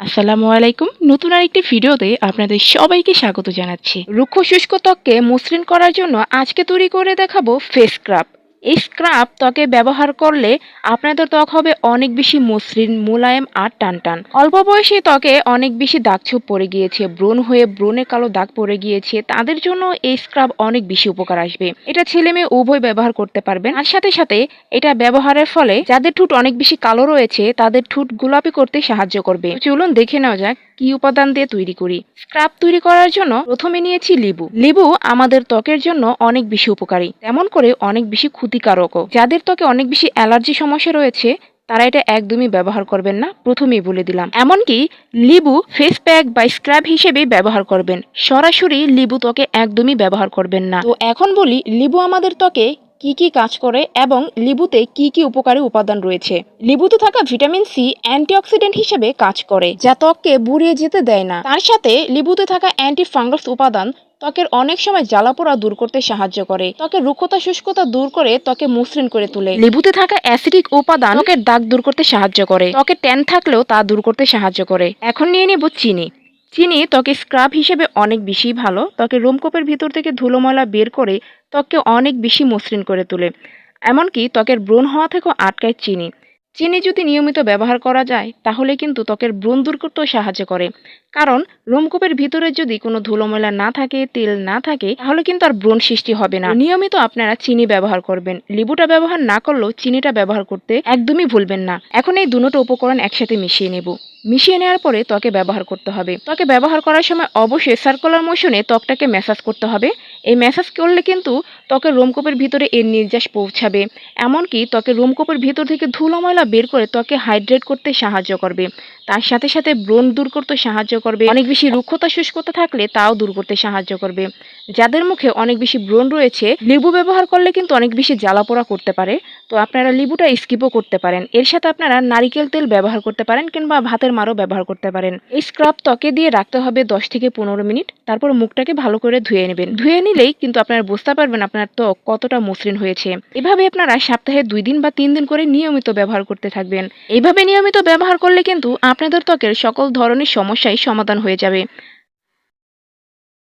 আসসালামু আলাইকুম। নতুন আরেকটি ভিডিওতে আপনাদের সবাইকে স্বাগত জানাচ্ছি। রুক্ষ শুষ্ক ত্বককে মসৃণ করার জন্য আজকে তৈরি করে দেখাবো ফেস স্ক্রাব এই স্ক্রাব ত্বকে ব্যবহার করলে আপনাদের ত্বক হবে অনেক বেশি মসৃণ, মোলায়েম আর টানটান। অল্প বয়সে ত্বকে অনেক বেশি দাগছোপ পড়ে গিয়েছে, ব্রণ হয়ে ব্রণে কালো দাগ পড়ে গিয়েছে, তাদের জন্য এই স্ক্রাব অনেক বেশি উপকার আসবে। এটা ছেলে মেয়ে উভয় ব্যবহার করতে পারবেন। আর সাথে সাথে এটা ব্যবহারের ফলে যাদের ঠোঁট অনেক বেশি কালো রয়েছে, তাদের ঠোঁট গোলাপি করতে সাহায্য করবে। চলুন দেখে নেওয়া যাক। কি উপাদান দিয়ে তৈরি করি? স্ক্রাব তৈরি করার জন্য প্রথমে নিয়েছি লেবু। লেবু আমাদের ত্বকের জন্য অনেক বেশি উপকারী। তেমন করে অনেক বেশি ক্ষতিকারকও। যাদের ত্বকে অনেক বেশি অ্যালার্জি সমস্যা রয়েছে, তারা এটা একদমই ব্যবহার করবেন না। প্রথমেই বলে দিলাম। এমনকি লেবু ফেস প্যাক বা স্ক্রাব হিসেবে ব্যবহার করবেন। সরাসরি লেবু ত্বকে একদমই ব্যবহার করবেন না। তো এখন বলি, লেবু আমাদের ত্বকে কি কি কাজ করে এবং লেবুতে কি কি উপকারী উপাদান রয়েছে। লেবুতে থাকা ভিটামিন সি অ্যান্টিঅক্সিডেন্ট হিসেবে কাজ করে, যা ত্বককে বুড়িয়ে যেতে দেয় না। তার সাথে লেবুতে থাকা অ্যান্টি ফাঙ্গাস উপাদান ত্বকের অনেক সময় জ্বালাপোড়া দূর করতে সাহায্য করে। ত্বকের রুক্ষতা শুষ্কতা দূর করে ত্বকে মসৃণ করে তোলে। লেবুতে থাকা অ্যাসিডিক উপাদান ত্বকের দাগ দূর করতে সাহায্য করে। ত্বকে ট্যান থাকলেও তা দূর করতে সাহায্য করে। এখন নিয়ে নেব চিনি। চিনি ত্বকে স্ক্রাব হিসেবে অনেক বেশি ভালো। ত্বকে রোমকোপের ভিতর থেকে ধুলোময়লা বের করে ত্বককে অনেক বেশি মসৃণ করে তোলে। এমনকি ত্বকের ব্রণ হওয়া থেকেও আটকায় চিনি। চিনি যদি নিয়মিত ব্যবহার করা যায়, তাহলে কিন্তু ত্বকের ব্রণ দূর করতেও সাহায্য করে। কারণ, রোমকূপের ভিতরে যদি কোনো ধুলো ময়লা না থাকে, তেল না থাকে, তাহলে কিন্তু আর ব্রণ সৃষ্টি হবে না। নিয়মিত আপনারা চিনি ব্যবহার করবেন। লেবুটা ব্যবহার না করলেও চিনিটা ব্যবহার করতে একদমই ভুলবেন না। এখন এই দুটো উপকরণ একসাথে মিশিয়ে নেব। মিশিয়ে নেওয়ার পরে ত্বকে ব্যবহার করতে হবে। ত্বকে ব্যবহার করার সময় অবশ্যই সার্কুলার মোশনে ত্বকটাকে ম্যাসাজ করতে হবে। এই ম্যাসাজ করলে কিন্তু ত্বকের রোমকূপের ভিতরে এর নির্যাস পৌঁছাবে। এমনকি ত্বকের রোমকূপের ভিতর থেকে ধুলো ময়লা বের করে ত্বকে হাইড্রেট করতে সাহায্য করবে। তার সাথে সাথে ব্রণ দূর করতে সাহায্য করবে। অনেক বেশি রুক্ষতা, শুষ্কতা থাকলে তাও দূর করতে সাহায্য করবে। যাদের মুখে অনেক বেশি ব্রণ রয়েছে, লেবু ব্যবহার করলে কিন্তু অনেক বেশি জ্বালাপোড়া করতে পারে। তো আপনারা লেবুটা স্কিপও করতে পারেন। এর সাথে আপনারা নারিকেল তেল ব্যবহার করতে পারেন কিংবা ভাতের মারও ব্যবহার করতে পারেন। এই স্ক্রাব ত্বকে দিয়ে রাখতে হবে দশ থেকে পনেরো মিনিট। তারপর মুখটাকে ভালো করে ধুয়ে নেবেন। ধুয়ে নিলেই কিন্তু আপনারা বুঝতে পারবেন আপনার ত্বক কতটা মসৃণ হয়েছে। এভাবে আপনারা সপ্তাহে দুই দিন বা তিন দিন করে নিয়মিত ব্যবহার করতে থাকবেন। এইভাবে নিয়মিত ব্যবহার করলে কিন্তু আপনাদের ত্বকের সকল ধরনের সমস্যাই সমাধান হয়ে যাবে।